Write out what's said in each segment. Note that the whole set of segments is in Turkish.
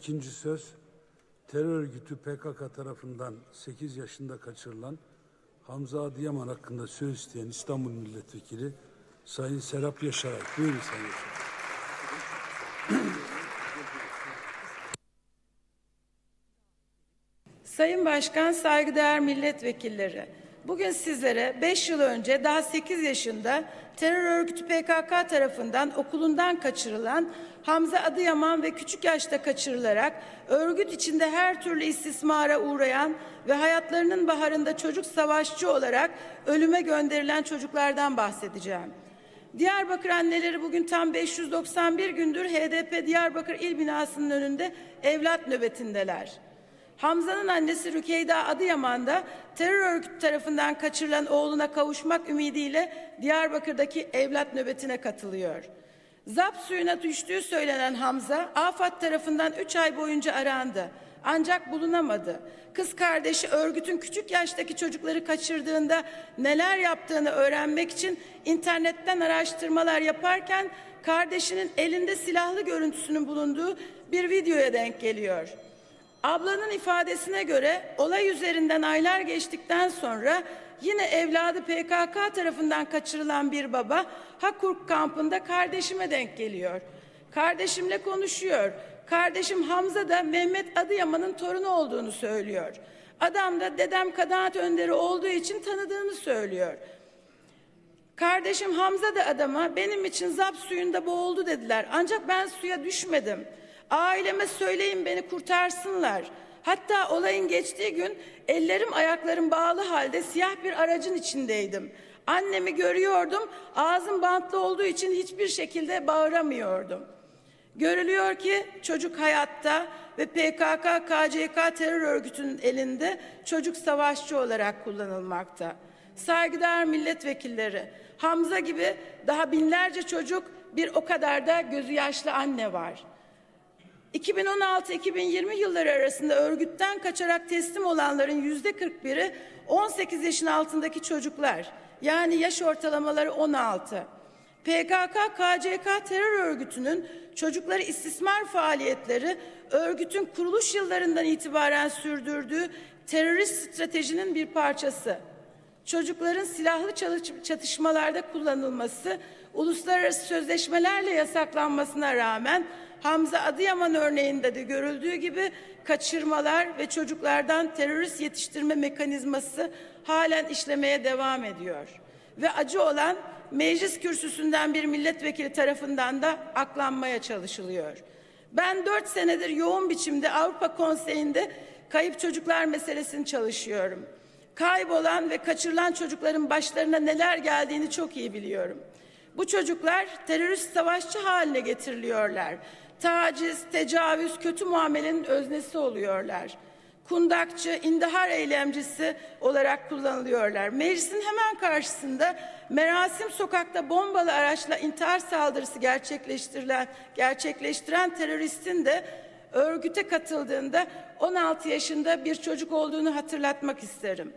İkinci söz, terör örgütü PKK tarafından 8 yaşında kaçırılan Hamza Adıyaman hakkında söz isteyen İstanbul Milletvekili Sayın Serap Yaşaray. Buyurun Sayın Yaşaray. Sayın Başkan, saygıdeğer milletvekilleri. Bugün sizlere 5 yıl önce daha 8 yaşında terör örgütü PKK tarafından okulundan kaçırılan Hamza Adıyaman ve küçük yaşta kaçırılarak örgüt içinde her türlü istismara uğrayan ve hayatlarının baharında çocuk savaşçı olarak ölüme gönderilen çocuklardan bahsedeceğim. Diyarbakır anneleri bugün tam 591 gündür HDP Diyarbakır İl Binası'nın önünde evlat nöbetindeler. Hamza'nın annesi Rükeyda Adıyaman'da terör örgütü tarafından kaçırılan oğluna kavuşmak ümidiyle Diyarbakır'daki evlat nöbetine katılıyor. Zap suyuna düştüğü söylenen Hamza, AFAD tarafından 3 ay boyunca arandı. Ancak bulunamadı. Kız kardeşi örgütün küçük yaştaki çocukları kaçırdığında neler yaptığını öğrenmek için internetten araştırmalar yaparken kardeşinin elinde silahlı görüntüsünün bulunduğu bir videoya denk geliyor. Ablanın ifadesine göre olay üzerinden aylar geçtikten sonra yine evladı PKK tarafından kaçırılan bir baba Hakurk kampında kardeşime denk geliyor. Kardeşimle konuşuyor. Kardeşim Hamza da Mehmet Adıyaman'ın torunu olduğunu söylüyor. Adam da dedem kanaat önderi olduğu için tanıdığını söylüyor. Kardeşim Hamza da adama benim için zap suyunda boğuldu dediler. Ancak ben suya düşmedim. Aileme söyleyin beni kurtarsınlar. Hatta olayın geçtiği gün ellerim ayaklarım bağlı halde siyah bir aracın içindeydim. Annemi görüyordum. Ağzım bantlı olduğu için hiçbir şekilde bağıramıyordum. Görülüyor ki çocuk hayatta ve PKK, KCK terör örgütünün elinde çocuk savaşçı olarak kullanılmakta. Saygıdeğer milletvekilleri, Hamza gibi daha binlerce çocuk bir o kadar da gözü yaşlı anne var. 2016-2020 yılları arasında örgütten kaçarak teslim olanların yüzde 41'i 18 yaşın altındaki çocuklar. Yani yaş ortalamaları 16. PKK, KCK terör örgütünün çocukları istismar faaliyetleri örgütün kuruluş yıllarından itibaren sürdürdüğü terörist stratejinin bir parçası. Çocukların silahlı çatışmalarda kullanılması uluslararası sözleşmelerle yasaklanmasına rağmen Hamza Adıyaman örneğinde de görüldüğü gibi kaçırmalar ve çocuklardan terörist yetiştirme mekanizması halen işlemeye devam ediyor. Ve acı olan meclis kürsüsünden bir milletvekili tarafından da aklanmaya çalışılıyor. Ben dört senedir yoğun biçimde Avrupa Konseyi'nde kayıp çocuklar meselesini çalışıyorum. Kaybolan ve kaçırılan çocukların başlarına neler geldiğini çok iyi biliyorum. Bu çocuklar terörist savaşçı haline getiriliyorlar. Taciz, tecavüz, kötü muamelenin öznesi oluyorlar. Kundakçı, indihar eylemcisi olarak kullanılıyorlar. Meclisin hemen karşısında Merasim Sokak'ta bombalı araçla intihar saldırısı gerçekleştirilen, gerçekleştiren teröristin de örgüte katıldığında 16 yaşında bir çocuk olduğunu hatırlatmak isterim.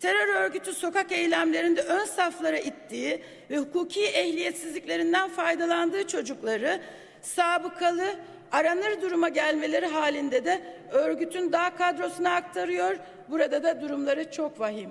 Terör örgütü sokak eylemlerinde ön saflara ittiği ve hukuki ehliyetsizliklerinden faydalandığı çocukları sabıkalı aranır duruma gelmeleri halinde de örgütün dağ kadrosuna aktarıyor. Burada da durumları çok vahim.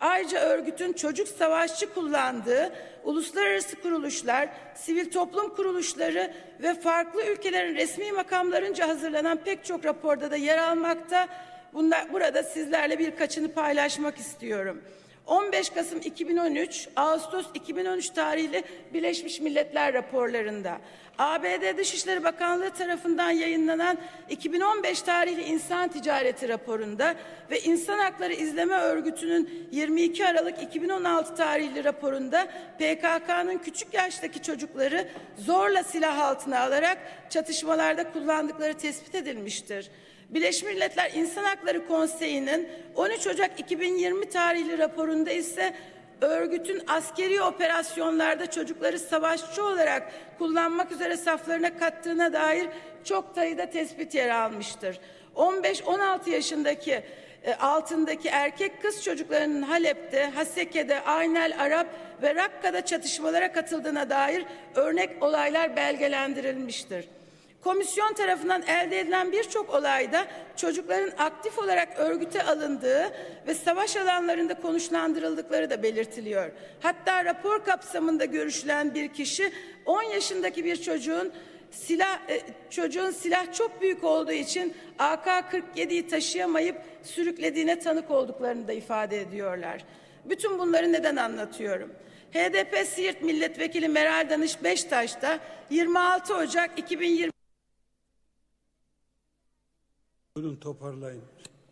Ayrıca örgütün çocuk savaşçı kullandığı uluslararası kuruluşlar, sivil toplum kuruluşları ve farklı ülkelerin resmi makamlarınca hazırlanan pek çok raporda da yer almakta. Bunlar, burada sizlerle birkaçını paylaşmak istiyorum. 15 Kasım 2013, Ağustos 2013 tarihli Birleşmiş Milletler raporlarında, ABD Dışişleri Bakanlığı tarafından yayınlanan 2015 tarihli insan ticareti raporunda ve İnsan Hakları İzleme Örgütü'nün 22 Aralık 2016 tarihli raporunda PKK'nın küçük yaştaki çocukları zorla silah altına alarak çatışmalarda kullandıkları tespit edilmiştir. Birleşmiş Milletler İnsan Hakları Konseyi'nin 13 Ocak 2020 tarihli raporunda ise örgütün askeri operasyonlarda çocukları savaşçı olarak kullanmak üzere saflarına kattığına dair çok sayıda tespit yer almıştır. 15-16 yaşındaki e, altındaki erkek kız çocuklarının Halep'te, Haseke'de, Aynel Arap ve Rakka'da çatışmalara katıldığına dair örnek olaylar belgelendirilmiştir. Komisyon tarafından elde edilen birçok olayda çocukların aktif olarak örgüte alındığı ve savaş alanlarında konuşlandırıldıkları da belirtiliyor. Hatta rapor kapsamında görüşülen bir kişi 10 yaşındaki bir çocuğun silah e, çocuğun silah çok büyük olduğu için AK-47'yi taşıyamayıp sürüklediğine tanık olduklarını da ifade ediyorlar. Bütün bunları neden anlatıyorum? HDP Siirt Milletvekili Meral Danış Beştaş da 26 Ocak 2020 Buyurun toparlayın.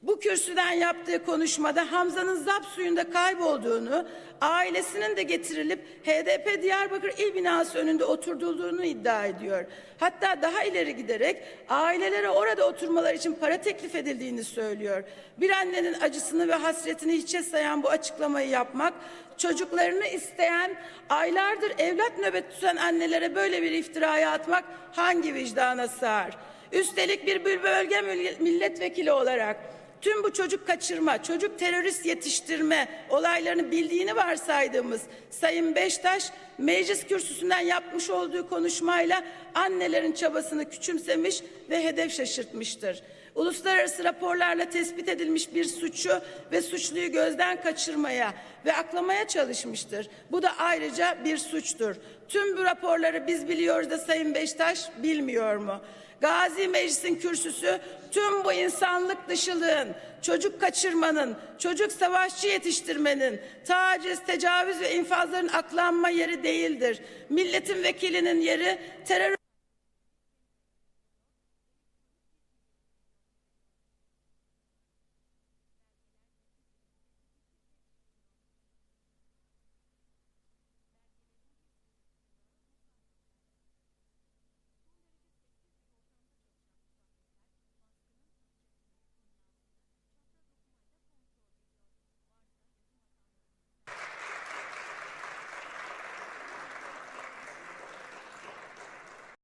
Bu kürsüden yaptığı konuşmada Hamza'nın zap suyunda kaybolduğunu, ailesinin de getirilip HDP Diyarbakır İl Binası önünde oturtulduğunu iddia ediyor. Hatta daha ileri giderek ailelere orada oturmalar için para teklif edildiğini söylüyor. Bir annenin acısını ve hasretini hiçe sayan bu açıklamayı yapmak, çocuklarını isteyen, aylardır evlat nöbet tutan annelere böyle bir iftiraya atmak hangi vicdana sığar? Üstelik bir bölge milletvekili olarak tüm bu çocuk kaçırma, çocuk terörist yetiştirme olaylarını bildiğini varsaydığımız Sayın Beştaş meclis kürsüsünden yapmış olduğu konuşmayla annelerin çabasını küçümsemiş ve hedef şaşırtmıştır. Uluslararası raporlarla tespit edilmiş bir suçu ve suçluyu gözden kaçırmaya ve aklamaya çalışmıştır. Bu da ayrıca bir suçtur. Tüm bu raporları biz biliyoruz da Sayın Beştaş bilmiyor mu? Gazi Meclis'in kürsüsü tüm bu insanlık dışılığın, çocuk kaçırmanın, çocuk savaşçı yetiştirmenin, taciz, tecavüz ve infazların aklanma yeri değildir. Milletin vekilinin yeri terör